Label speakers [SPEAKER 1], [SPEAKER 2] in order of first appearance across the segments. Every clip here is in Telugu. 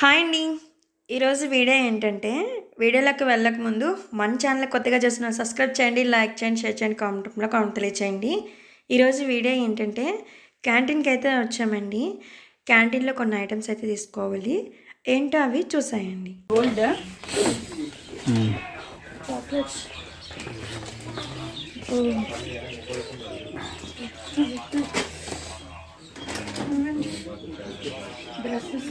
[SPEAKER 1] హాయ్ అండి. ఈరోజు వీడియో ఏంటంటే వీడియోలోకి వెళ్ళక ముందు మన ఛానల్ కొత్తగా చూసిన సబ్స్క్రైబ్ చేయండి లైక్ చేయండి షేర్ చేయండి కామెంట్లో కామెంట్ తెలియచేయండి. ఈరోజు వీడియో ఏంటంటే క్యాంటీన్కి అయితే వచ్చామండి. క్యాంటీన్లో కొన్ని ఐటమ్స్ అయితే తీసుకోవాలి. ఏంటో అవి చూసాయండి. గోల్డ్. చాక్లెట్స్. డ్రెస్సెస్.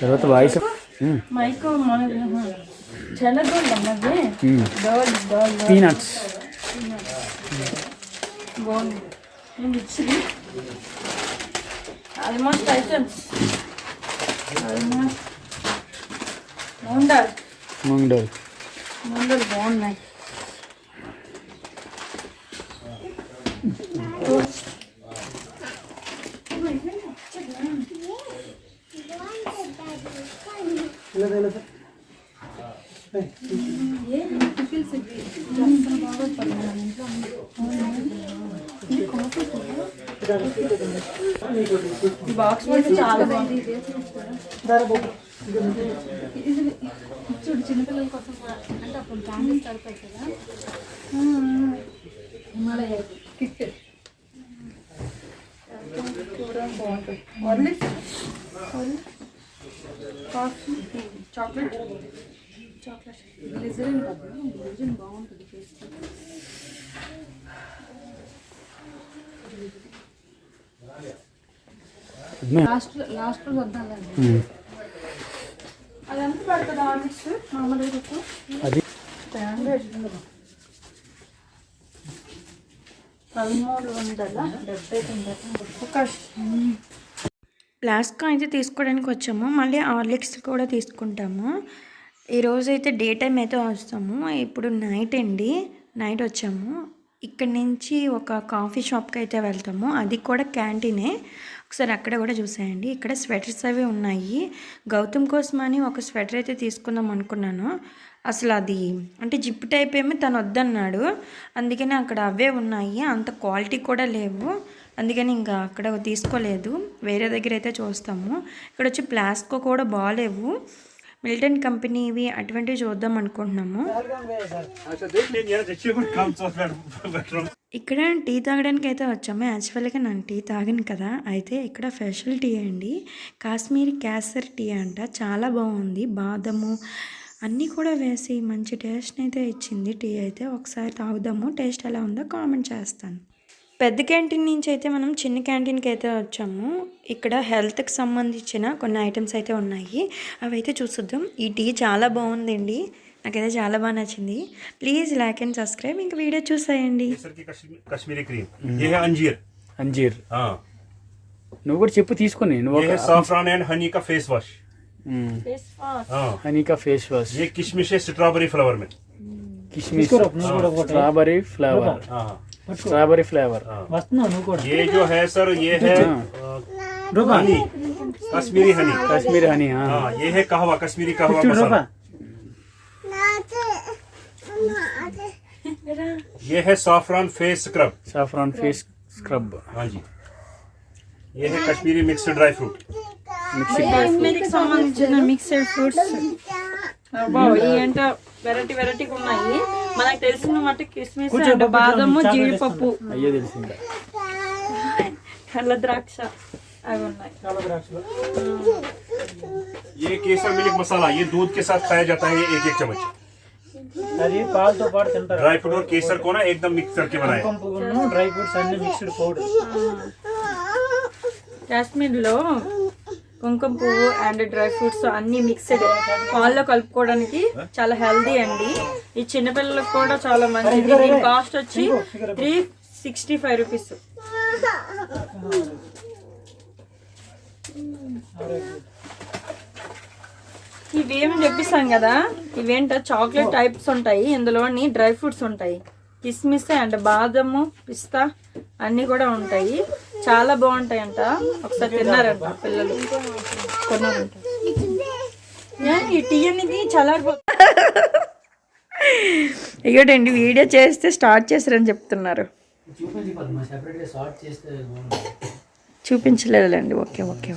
[SPEAKER 2] తర్వాత వాయిస్ పీనట్స్
[SPEAKER 1] బాగుంది ఆల్మోస్ట్ ఐటమ్స్. ఆల్మోస్ట్ మోండాల్.
[SPEAKER 2] ముంగడోల్
[SPEAKER 1] మోండాల్ బాగున్నాయి ఈ బాక్స్ చాలా బాగుంది.
[SPEAKER 3] చూడు చిన్నపిల్లల కోసం కూడా అంటే అప్పుడు క్యాండిల్స్ తడతాయి కదా. హిమాలయ కిట్.
[SPEAKER 1] బాగుంటుంది. చాక్లెట్. చాక్లెట్.
[SPEAKER 3] గ్లిజరిన్ కదా. గ్లిజరిన్ బాగుంటుంది టేస్ట్ లాస్ట్ లాస్ట్ రోజు వద్దాలండి
[SPEAKER 1] అది ఎంత పడుతుంది హార్లిక్స్ మామూలుగా చెప్పు.
[SPEAKER 2] అది.
[SPEAKER 1] పదమూడు వందల డెబ్బై తొమ్మిది ఒక ప్లాస్కా అయితే తీసుకోవడానికి వచ్చాము. మళ్ళీ హార్లిక్స్ కూడా తీసుకుంటాము. ఈరోజు అయితే డే టైం అయితే వస్తాము. ఇప్పుడు నైట్ అండి. నైట్ వచ్చాము. ఇక్కడి నుంచి ఒక కాఫీ షాప్కి అయితే వెళ్తాము. అది కూడా క్యాంటీనే. ఒకసారి అక్కడ కూడా చూసేయండి. ఇక్కడ స్వెటర్స్ అవి ఉన్నాయి. గౌతమ్ కోసం అని ఒక స్వెటర్ అయితే తీసుకుందాం అనుకున్నాను. అసలు అది అంటే జిప్ టైప్ ఏమో తను వద్దన్నాడు. అందుకనే అక్కడ అవే ఉన్నాయి. అంత క్వాలిటీ కూడా లేవు. అందుకని ఇంకా అక్కడ తీసుకోలేదు. వేరే దగ్గర అయితే చూస్తాము. ఇక్కడ వచ్చి ప్లాస్కో కూడా బాగాలేవు. మిల్టన్ కంపెనీవి అటువంటివి చూద్దాం అనుకుంటున్నాము. ఇక్కడ టీ తాగడానికి అయితే వచ్చాము. యాక్చువల్గా నేను టీ తాగను కదా. అయితే ఇక్కడ స్పెషల్ టీ అండి. కాశ్మీరీ క్యాసర్ టీ అంట. చాలా బాగుంది. బాదము అన్నీ కూడా వేసి మంచి టేస్ట్ని అయితే ఇచ్చింది. టీ అయితే ఒకసారి తాగుదాము. టేస్ట్ ఎలా ఉందో కామెంట్ చేస్తాను. పెద్ద క్యాంటీన్ నుంచి అయితే మనం చిన్న క్యాంటీన్కి అయితే వచ్చాము. ఇక్కడ హెల్త్కి సంబంధించిన కొన్ని ఐటమ్స్ అయితే ఉన్నాయి. అవి అయితే చూసుద్దాం. ఈ టీ చాలా బాగుందండి. నాకైతే చాలా బాగా నచ్చింది. Please like and subscribe. ఇంకా వీడియో చూసాయండి.
[SPEAKER 2] అంజీర్.
[SPEAKER 4] అంజీర్.
[SPEAKER 2] నువ్వు కూడా చెప్పు తీసుకుని. నువ్వు
[SPEAKER 4] and face wash. Face
[SPEAKER 2] wash. Strawberry flavour
[SPEAKER 4] strawberry flavour. हाँ
[SPEAKER 2] స్ట్రాబెరీ ఫ్లేవర్
[SPEAKER 4] हाँ ये जो है सर ये है अ, honey Kashmiri honey
[SPEAKER 2] Kashmiri honey
[SPEAKER 4] हाँ ये है कहवा कश्मीरी कहवा मसाला ये है saffron face scrub
[SPEAKER 2] saffron face scrub
[SPEAKER 4] हाँ जी ये है Kashmiri mixed dry fruit
[SPEAKER 2] mixie
[SPEAKER 1] కాశ్మీర్కి సంబంధించిన మిక్స్డ్ ఫ్రూట్స్ ఏంటో వెరైటీ వెరైటీగా ఉన్నాయి మనకు తెలిసిన మట్టి కిస్మిస్ అండ్ బాదము జీడిపప్పు
[SPEAKER 2] అయ్యే తెలిసిందా
[SPEAKER 1] తెల్ల ద్రాక్ష అవి ఉన్నాయి
[SPEAKER 4] ये केसर मिल्क मसाला ये दूध के साथ खाया जाता है ये एक एक चम्मच
[SPEAKER 5] అది పాలతో పాటు తింటారు
[SPEAKER 4] ड्राई फ्रूट और केसर को ना एकदम मिक्स करके बनाया है।
[SPEAKER 5] పువ్వును డ్రై ఫ్రూట్స్ అన్ని మిక్స్డ్ పౌడర్
[SPEAKER 1] కాశ్మీర్లో కుంకుమ పువ్వు అండ్ డ్రై ఫ్రూట్స్ అన్ని మిక్స్డ్ పాల్లో కలుపుకోవడానికి చాలా హెల్దీ అండి. ఈ చిన్నపిల్లలకు కూడా చాలా మంచిది. దీని కాస్ట్ వచ్చి త్రీ సిక్స్టీ ఫైవ్ రూపీస్
[SPEAKER 6] ఇవేమి చెప్పిస్తాం కదా? ఇవేంటో చాక్లెట్ టైప్స్ ఉంటాయి. ఇందులోని డ్రై ఫ్రూట్స్ ఉంటాయి. కిస్మిస్ అండ్ బాదము పిస్తా అన్నీ కూడా ఉంటాయి. చాలా బాగుంటాయి అంట ఒకసారి తిన్నారంట పిల్లలు. కొన్నారంట. ఈ టీ అనేది ఇగోటండి వీడియో చేస్తే స్టార్ట్ చేస్తారని చెప్తున్నారు. చూపించలేదులేండి. Okay okay.